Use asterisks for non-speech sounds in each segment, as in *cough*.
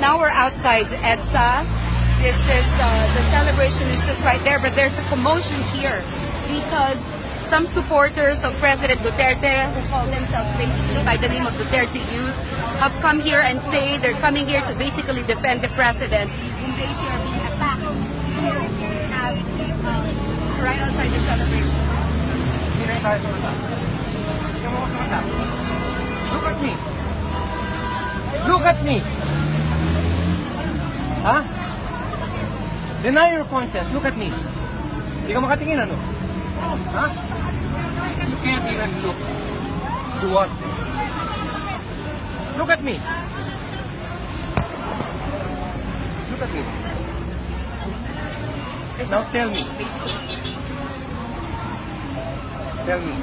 now we're outside EDSA. This is, uh, the celebration is just right there, but there's a commotion here because some supporters of President Duterte, who call themselves basically by the name of Duterte Youth, have come here and say they're coming here to basically defend the president are being attacked um, right outside the celebration. Look at me. Look at me. Ha? Deny your conscience. Look at me. Hindi ka makatingin ano? Ha? You can't even look. To what? Look at me. Look at me. Now tell me. Tell me.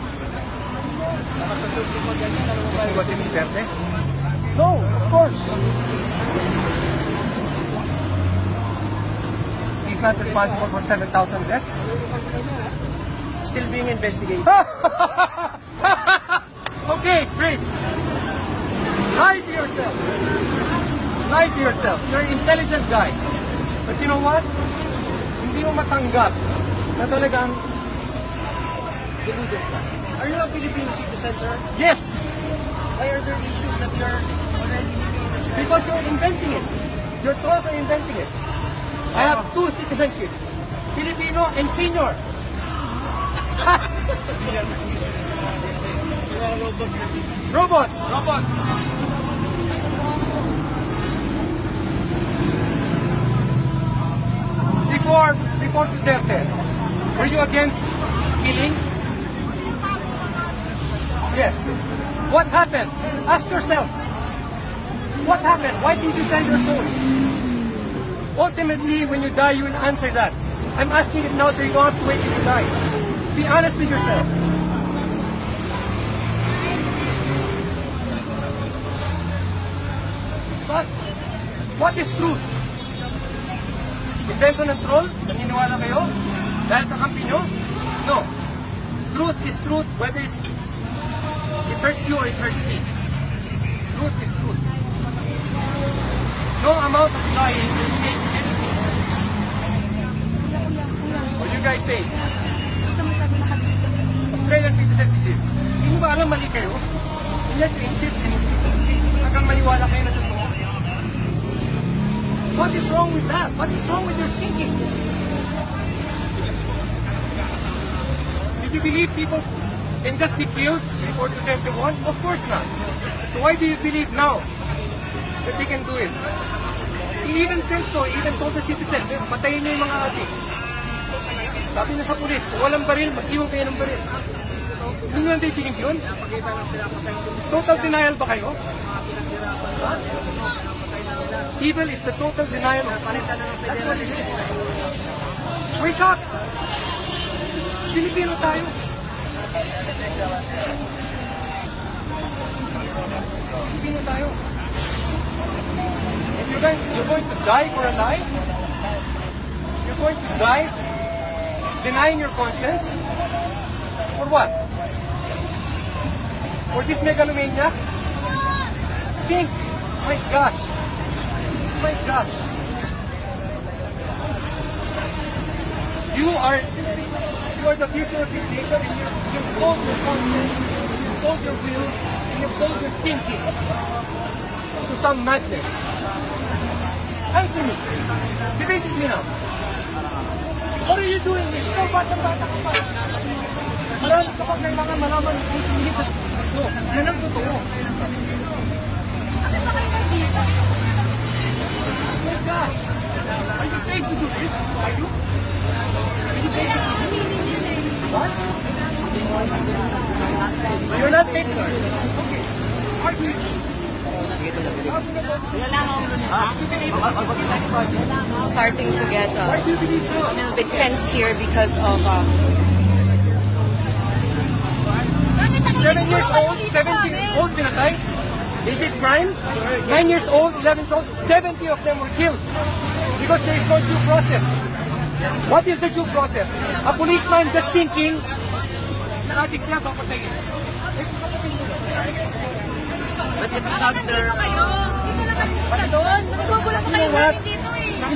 Gusto mo ba si Duterte? No, of course. He's not responsible for 7,000 deaths. Still being investigated. *laughs* okay, great. Lie to yourself. Lie to yourself. You're an intelligent guy. But you know what? Hindi mo matanggap na talagang deluded ka. Are you a Filipino citizen, sir? Yes, Why are there issues that you're already living in because you're inventing it. Your are inventing it. I have two citizenships. Filipino and senior. *laughs* Robots. Robots. Before, before Duterte, were you against killing? Yes. What happened? Ask yourself. What happened? Why did you sell your soul? Ultimately, when you die, you will answer that. I'm asking it now so you don't have to wait till you die. Be honest with yourself. But, what is truth? Invento ng troll? Naniniwala kayo? Dahil kakampi nyo? No. Truth is truth whether it's, it hurts you or it hurts me. Truth is truth. No amount of lying will change anything. What do you guys say? Australian citizenship. Hindi mo ba alam mali kayo? To insist and insist and insist hanggang maniwala kayo na totoo. What is wrong with that? What is wrong with your thinking? Did you believe people can just be killed before Duterte won? Of course not. So why do you believe now that they can do it? He even said so, he even told the citizens, patayin niyo yung mga adik. Sabi niya sa pulis, kung walang baril, mag-iwan kayo ng baril. Hindi nyo natitingin yun? Total denial ba kayo? Ha? Evil is the total denial of That's what it is. Wake up! Pilipino tayo. Pilipino tayo. And you're going, you're going to die for a lie? You're going to die denying your conscience? For what? For this megalomania? Think! My gosh! My gosh! You are you are the future of this nation and you, you've sold your conscience, you've sold your will, and you've sold your thinking to some madness. Answer me. Debate with me now. What are you doing? Ikaw, bata-bata ka pa. Marami kapag kailangan malaman hindi sa so, yan ang totoo. Oh my gosh! Are you paid to do this? Are you? Are you paid to do this? What? So you're not paid, sir? Okay. Are you? Starting to get uh, do you believe a little bit tense here because of um, Seven years old, 17 years old, pinatay. They did crimes. Nine years old, 11 years old, 70 of them were killed because there is no due process. What is the due process? A policeman just thinking, na-addict papatayin. But it's not their...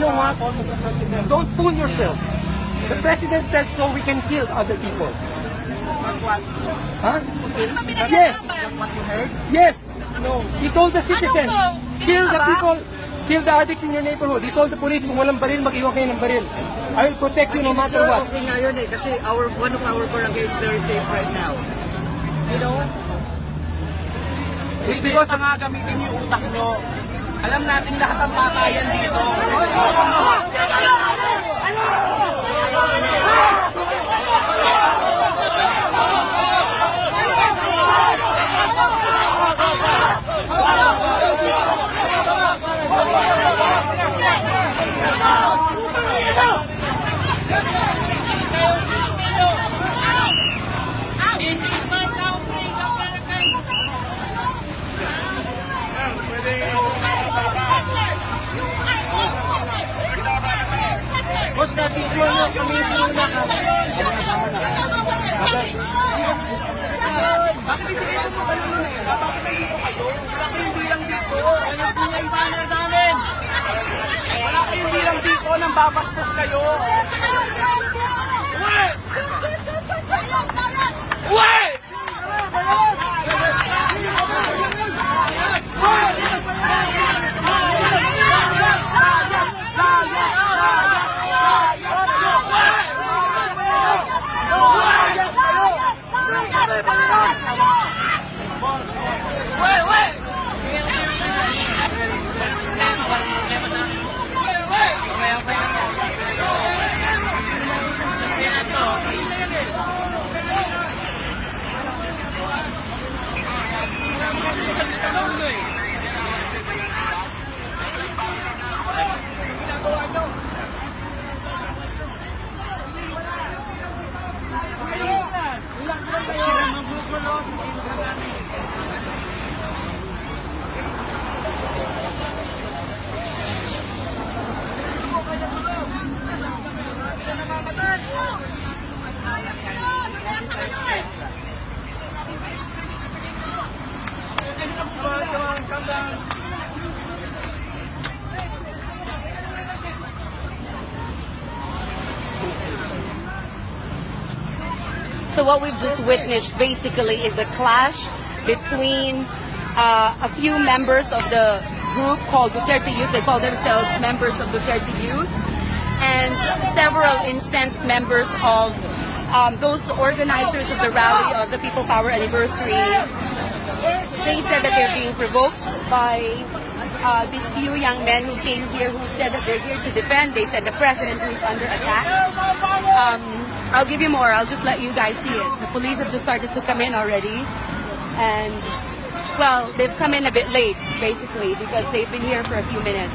know what? Don't fool yourself. The president said so we can kill other people. Huh? Yes. Yes. No. He told the citizens, Ano po? kill the people, kill the addicts in your neighborhood. He told the police, kung walang baril, mag-iwan kayo ng baril. I will protect you no matter what. okay nga yun eh. Kasi our, one of our barangay is very safe right now. You know? It's because Basta nga gamitin yung utak nyo. Alam natin lahat ang patayan dito. Boss, na-picture mo kami muna. Bakit hindi kayo tumalun eh? Bakit nandito kayo? Wala kayong bilang dito. Ano po yung banner namin? Wala bilang dito nang babastos kayo. Uwe! So what we've just witnessed basically is a clash between uh, a few members of the group called Duterte Youth. They call themselves members of Duterte Youth, and several incensed members of um, those organizers of the rally of the People Power Anniversary. They said that they're being provoked by uh, these few young men who came here who said that they're here to defend. They said the president who is under attack. Um, I'll give you more. I'll just let you guys see it. The police have just started to come in already. And, well, they've come in a bit late, basically, because they've been here for a few minutes.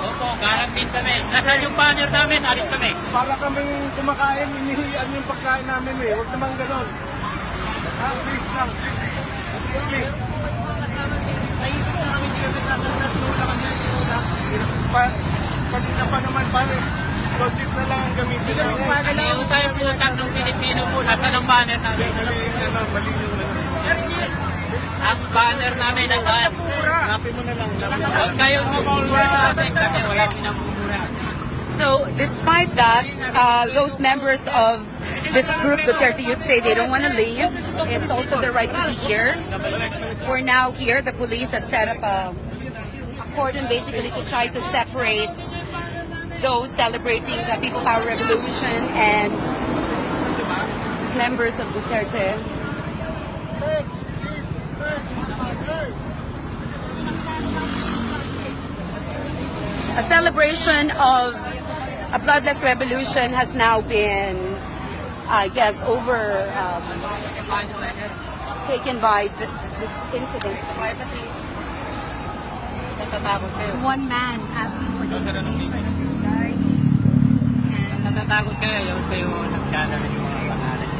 Opo, garang din kami. Nasaan yung banner namin? Alis kami. Para kami kumakain, inihian yung pagkain namin eh. Huwag naman ganon. Ah, please lang. Please. Pa, pag na pa naman pare, logic na lang ang gamitin. Ayaw tayo putak ng Pilipino po. Nasaan ang banner namin? Mali yung ano, mali yung ano. Ang banner namin nasaan? Hanapin mo na lang. Huwag kayong mamumura sa kami. Wala kami namumura. So, despite that, uh, those members of this group, Duterte Youth, say they don't want to leave. It's also their right to be here. We're now here. The police have set up a, a cordon basically to try to separate those celebrating the People Power Revolution and members of Duterte. A celebration of a bloodless revolution has now been, I guess, over um, taken by th- this incident. One man asking for the information of guy. And Natatakot kayo. Ayaw kayo nag-channel yung mga pangalan.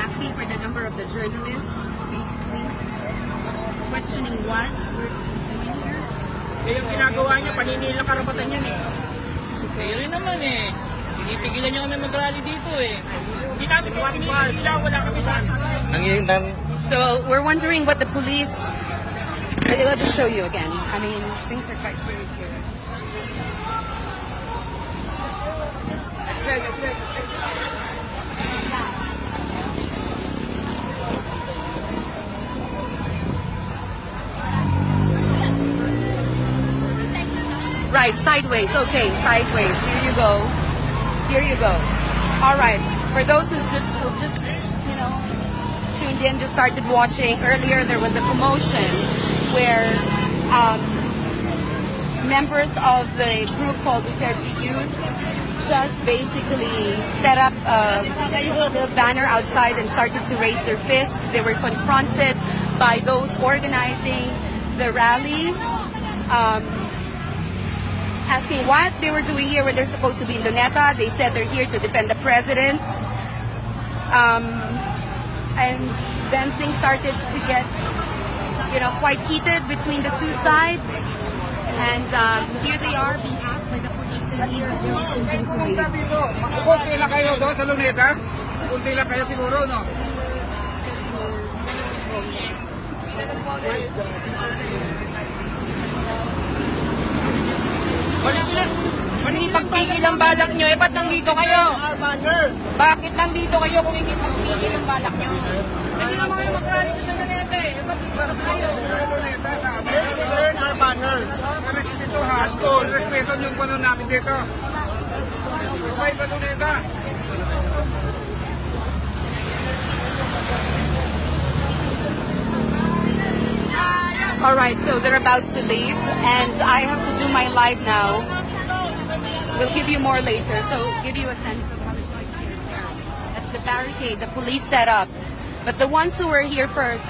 asking for the number of the journalists, basically. Questioning what we're doing here. Eh, yung ginagawa niyo, paninil ng karapatan yan eh. Eh, yun naman eh. Pinipigilan niyo kami mag-rally dito eh. Hindi namin pinipigil sila, wala kami sa Nangyayari So we're wondering what the police. I'll just show you again. I mean, things are quite fluid here. Extend, extend. Right, sideways. Okay, sideways. Here you go. Here you go. All right. For those who's just, who just you know, tuned in, just started watching earlier, there was a commotion where um, members of the group called Duterte Youth just basically set up a little banner outside and started to raise their fists. They were confronted by those organizing the rally. Um, asking what they were doing here when they're supposed to be in Luneta. They said they're here to defend the president. Um, and then things started to get, you know, quite heated between the two sides. And um, here they are being asked by the police to leave, they're refusing to leave. Kunti lang kayo doon sa Luneta. Kunti lang kayo siguro, no? Hindi pagpigil ang balak nyo, eh ba't nandito kayo? Bakit nandito kayo kung hindi pagpigil ang balak nyo? Hindi naman kayo mag-rally sa ganete, eh ba't dito kayo? Yes, we learn our banner. Respeto ha. Respeto yung puno namin dito. Lumay sa Luneta. All right, so they're about to leave, and I have to do my live now. We'll give you more later, so give you a sense of how it's like here. That's the barricade the police set up. But the ones who were here first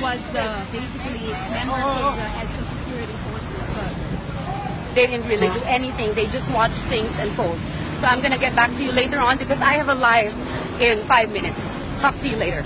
was the basically members of the security forces. They didn't really do anything. They just watched things unfold. So I'm gonna get back to you later on because I have a live in five minutes. Talk to you later.